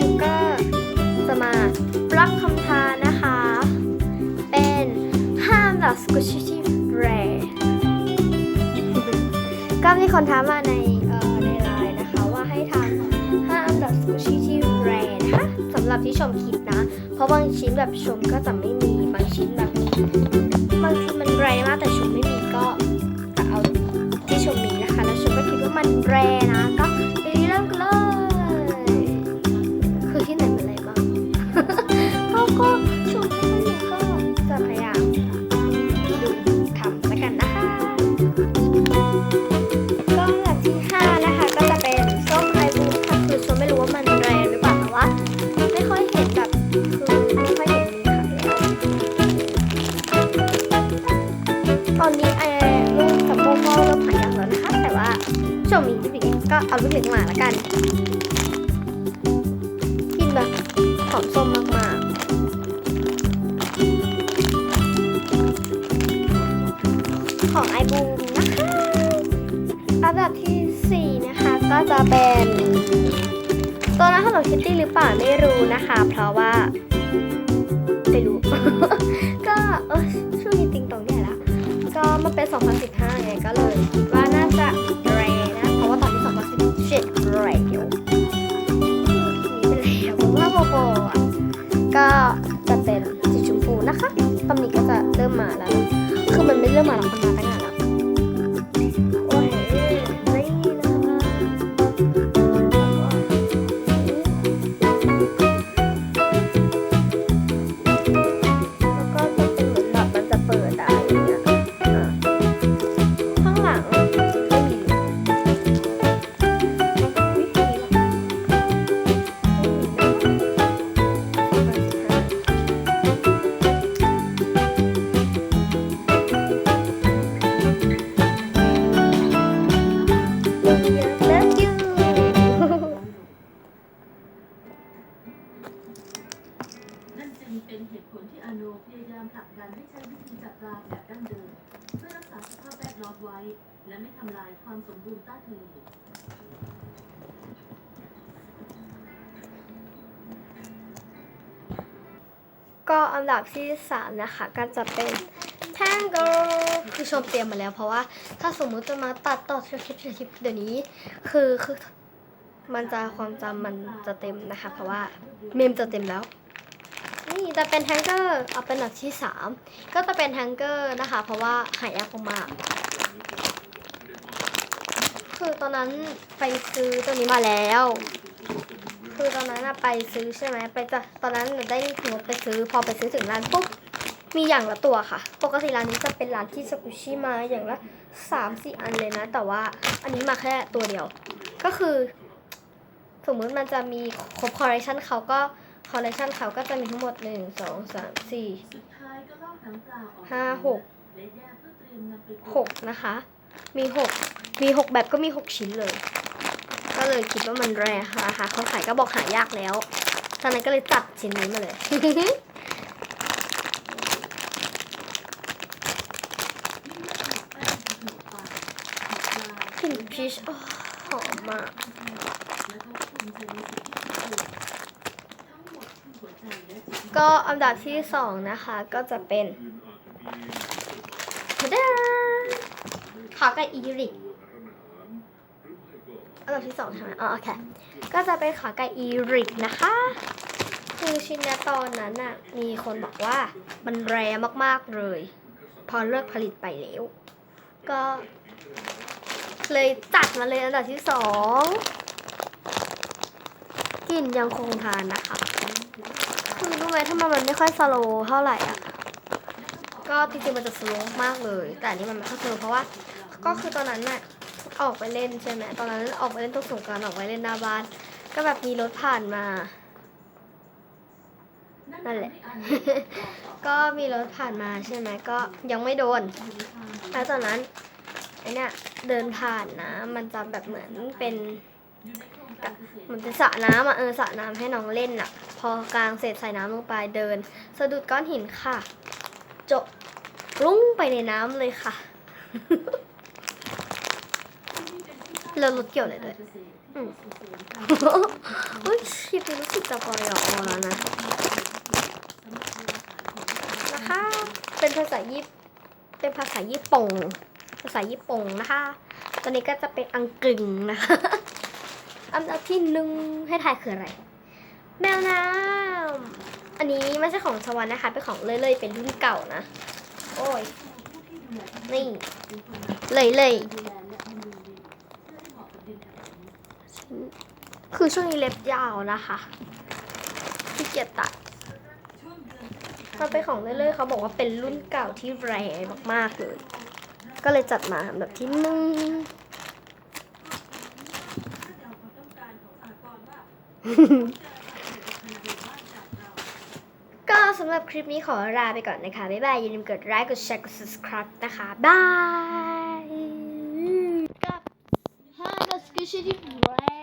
มก็จะมาบล็อกคำทานนะคะ เป็นห้ามดับสกุชชี่เรก็มีคนถามมาในในไลน์นะคะ ว่าให้ทำห้ามดับสกุชชี่เรนะคะสำหรับที่ชมคิดนะ เพราะบางชิ้นแบบชมก็จะไม่มีบางชิ้นแบบบางทีมันแรมากแต่ชมไม่มีก็จะเอาที่ชมมีนะคะ แล้วชมก็คิดว่ามันแรนะก็ ก็เอาลูกเล็กมาละกัน กินแบบหอมส้มมากๆ ของไอบูมนะคะอันดับที่ 4 นะคะ ก็จะเป็นตัวนั้น Hello Kitty หรือเปล่าไม่รู้นะคะ เพราะว่าไม่รู้ ก็เออช่วงนี้ติงตองเนี่ยละก็มาเป็น 2015ไงก็เลยคิดว่าน่าจะ ก็จะเป็นสีชมพูนะคะตำหนิก็จะเริ่มมาแล้ว คือมันไม่เริ่มมาหรอกมันมาตั้งนานแล้ว จับปลาแบบดั้งเดิมเพื่อรักษาสภาพแวดล้อมไว้ และไม่ทำลายความสมบูรณ์ใต้ทะเลก็อันดับที่สามนะคะ ก็จะเป็น Tango คือชมเตรียมมาแล้ว เพราะว่าถ้าสมมุติจะมาตัดต่อคลิปคลิปคลิปเดี๋ยวนี้ คือคือมันจะความจำมันจะเต็มนะคะ เพราะว่าเมมจะเต็มแล้ว นี่จะเป็นแทงเกอร์เอาเป็นอันดับที่สามก็จะเป็นแทงเกอร์นะคะ เพราะว่าหายากมากคือตอนนั้นไปซื้อตัวนี้มาแล้ว คือตอนนั้นไปซื้อใช่ไหมไปจะตอนนั้นหนูได้งบไปซื้อ พอไปซื้อถึงร้านปุ๊บมีอย่างละตัวค่ะ ปกติร้านนี้จะเป็นร้านที่สกุชิมาอย่างละสามสี่อันเลยนะ แต่ว่าอันนี้มาแค่ตัวเดียว ก็คือ สมมติมันจะมีครบคอลเลคชันเขาก็ คอลเลคชันเขาก็จะมีทั้งหมดหนึ่งสองสามสี่สุดท้ายก็ลอกหนังปลาออกห้าหกและแยกเพื่อเตรียมนำไปปรุงหกนะคะ มีหกมีหกแบบก็มีหกชิ้นเลย ก็เลยคิดว่ามันแรค่ะราคาเขาขายก็บอกหายากแล้วฉะนั้นก็เลยจัดชิ้นนี้มาเลยกลิ่นพีชโอ้หอมมาก ก็อันดับที่สองนะคะก็จะเป็นทะดาขาไก่อีริกอันดับที่สองใช่ไหมอ๋อโอเค ก็จะเป็นขาไก่อีริกนะคะ คือชิ้นนี้ตอนนั้นน่ะ มีคนบอกว่ามันแรมากๆเลย พอเลิกผลิตไปแล้ว ก็เลยจัดมาเลยอันดับที่สองกลิ่นยังคงทานนะคะ ไมถ้ามันมันไม่ค่อยสโลว์เท่าไหร่อะ ก็จริงๆมันจะสโลว์มากเลย แต่อันนี้มันไม่ค่อยสโลว์เพราะว่า ก็คือตอนนั้นน่ะออกไปเล่นใช่ไหมตอนนั้นออกไปเล่นตรงสงการออกไปเล่นหน้าบ้าน ก็แบบมีรถผ่านมา นั่นแหละ ก็มีรถผ่านมาใช่ไหมก็ยังไม่โดน แล้วตอนนั้นไอเนี่ยเดินผ่านนะ มันจะแบบเหมือนเป็น มือนเป็นสระน้ำอะเออสระน้ำให้น้องเล่นอะ พอกลางเสร็จใส่น้ำลงไปเดิน สะดุดก้อนหินค่ะ จบลุ้งไปในน้ำเลยค่ะแล้วรถเกี่ยวอะไรด้วยอืมเฮ้ยคลิปนี้รู้สึกจะปอยอแล้วนะนะคะ เป็นภาษาญี่ปเป็นภาษาญี่ปุ่นภาษาญี่ปุ่นนะคะ ตอนนี้ก็จะเป็นอังกฤษนะคะ อันดับที่หนึ่งให้ทายคืออะไร แมวน้ำอันนี้ไม่ใช่ของชวันนะคะ เป็นของเลยเลยเป็นรุ่นเก่านะ โอ้ย นี่ เลยเลยคือช่วงนี้เล็บยาวนะคะที่เกียจตัดมันเป็นของเรื่อยๆเขาบอกว่าเป็นรุ่นเก่าที่แรงมากๆเลย ก็เลยจัดมาแบบที่หนึ่ง ก็สำหรับคลิปนี้ขอลาไปก่อนนะคะ บ๊ายบาย อย่าลืมกดไลค์ กดแชร์ กด subscribe นะคะ บายกับ Hi, das Geschichte